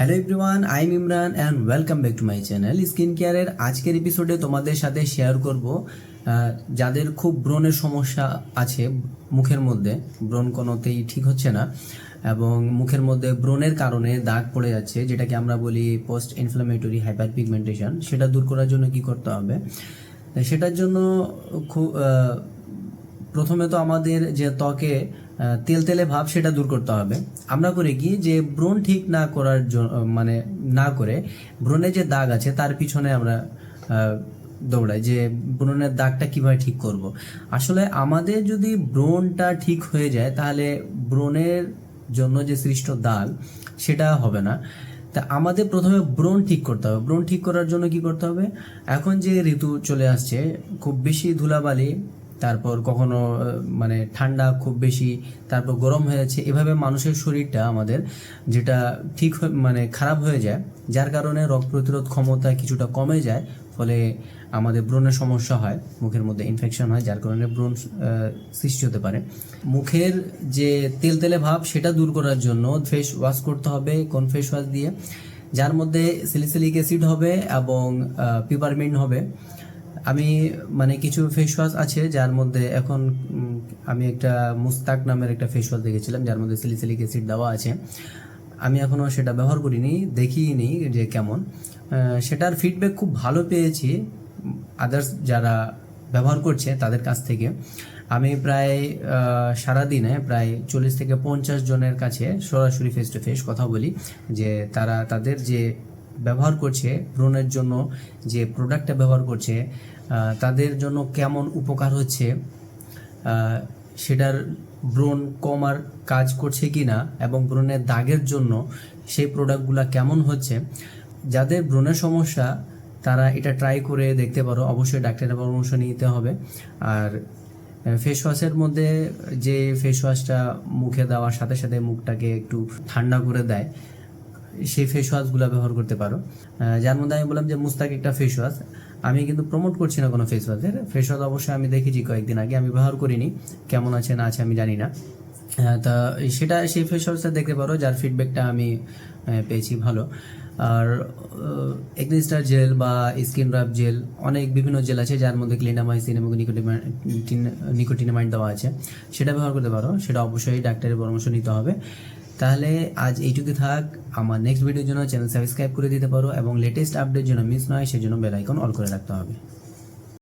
Hello everyone I am Imran and welcome back to my channel skin কেয়ারের আজকের এপিসোডে তোমাদের সাথে শেয়ার করব যাদের খুব ব্রণের সমস্যা আছে মুখের মধ্যে, ব্রণ কোনোতেই ঠিক হচ্ছে না এবং মুখের মধ্যে ব্রণের কারণে দাগ পড়ে যাচ্ছে, যেটাকে আমরা বলি পোস্ট ইনফ্লামেটরি হাইপার পিগমেন্টেশন সেটা দূর করার জন্য কি করতে হবে? সেটার জন্য খুব প্রথমে তো আমাদের যে ত্বকে আহ, তেলতেলে ভাব সেটা দূর করতে হবে। আমরা করে কি যে ব্রণ ঠিক না করার মানে না করে ব্রণে যে দাগ আছে তার পিছনে আমরা দৌড়াই যে ব্রণের দাগটা কীভাবে ঠিক করব। আসলে আমাদের যদি ব্রণটা ঠিক হয়ে যায় তাহলে ব্রণের জন্য যে সৃষ্ট দাগ সেটা হবে না। তা আমাদের প্রথমে ব্রণ ঠিক করতে হবে। ব্রণ ঠিক করার জন্য কি করতে হবে? এখন যে ঋতু চলে আসছে খুব বেশি ধুলাবালি তারপর কখনো মানে ঠান্ডা খুব বেশি, তারপর গরম হয়ে যাচ্ছে, এভাবে মানুষের শরীরটা আমাদের যেটা ঠিক মানে খারাপ হয়ে যায়, যার কারণে রোগ প্রতিরোধ ক্ষমতা কিছুটা কমে যায়, ফলে আমাদের ব্রণের সমস্যা হয়, মুখের মধ্যে ইনফেকশন হয়, যার কারণে ব্রণ সৃষ্টি হতে পারে। মুখের যে তেলতেলে ভাব, সেটা দূর করার জন্য ফেস ওয়াশ করতে হবে, কোন ফেস ওয়াশ দিয়ে, যার মধ্যে সিলিসিলিক অ্যাসিড হবে এবং পিপারমিন্ট হবে। আমি মানে কিছু ফেস ওয়াশ আছে যার মধ্যে এখন আমি একটা মুস্তাক নামের একটা ফেস ওয়াশ দেখেছিলাম যার মধ্যে সিলিসিলিক অ্যাসিড দেওয়া আছে। আমি এখনও সেটা ব্যবহার করিনি দেখিনি যে কেমন। সেটার ফিডব্যাক খুব ভালো পেয়েছি। আদার্স যারা ব্যবহার করছে তাদের কাছ থেকে। আমি প্রায় সারাদিনে প্রায় চল্লিশ থেকে পঞ্চাশ জনের কাছে সরাসরি ফেস টু ফেস কথা বলি যে তারা, তাদের যে ব্যবহার করছে ব্রণের জন্য যে প্রোডাক্টটা ব্যবহার করছে তাদের জন্য কেমন উপকার হচ্ছে সেটার ব্রণ কমার কাজ করছে কি না এবং ব্রণের দাগের জন্য সেই প্রোডাক্টগুলো কেমন হচ্ছে, যাদের ব্রণের সমস্যা, তারা এটা ট্রাই করে দেখতে পারো, অবশ্যই ডাক্তারের পরামর্শ নিতে হবে। আর ফেস ওয়াশের মধ্যে যে ফেস ওয়াশটা মুখে দেওয়ার সাথে সাথে মুখটাকে একটু ঠান্ডা করে দেয় সেই ফেস ওয়াশগুলো ব্যবহার করতে পারো। যার মধ্যে আমি বললাম যে মুস্তাক একটা ফেস ওয়াশ আমি কিন্তু প্রমোট করছি না কোনো ফেস ওয়াশের ফেস ওয়াশ অবশ্যই আমি দেখেছি কয়েকদিন আগে। আমি ব্যবহার করিনি। কেমন আছে, না আছে আমি জানি না। তা সেটা সেই ফেস ওয়াশটা দেখতে পারো, যার ফিডব্যাকটা আমি পেয়েছি ভালো। আর এগনিস্টার জেল বা স্কিন র্যাপ জেল অনেক বিভিন্ন জেল আছে যার মধ্যে ক্লিনামাইসিন এবং নিকোটিনামাইড দেওয়া আছে। সেটা ব্যবহার করতে পারো। সেটা অবশ্যই ডাক্তারের পরামর্শ নিতে হবে। তাহলে আজ এইটুকু থাক। আমার নেক্সট ভিডিওর জন্য চ্যানেল সাবস্ক্রাইব করে দিতে পারো এবং লেটেস্ট আপডেট যেন মিস নয়, সেজন্য বেল আইকন অল করে রাখতে হবে।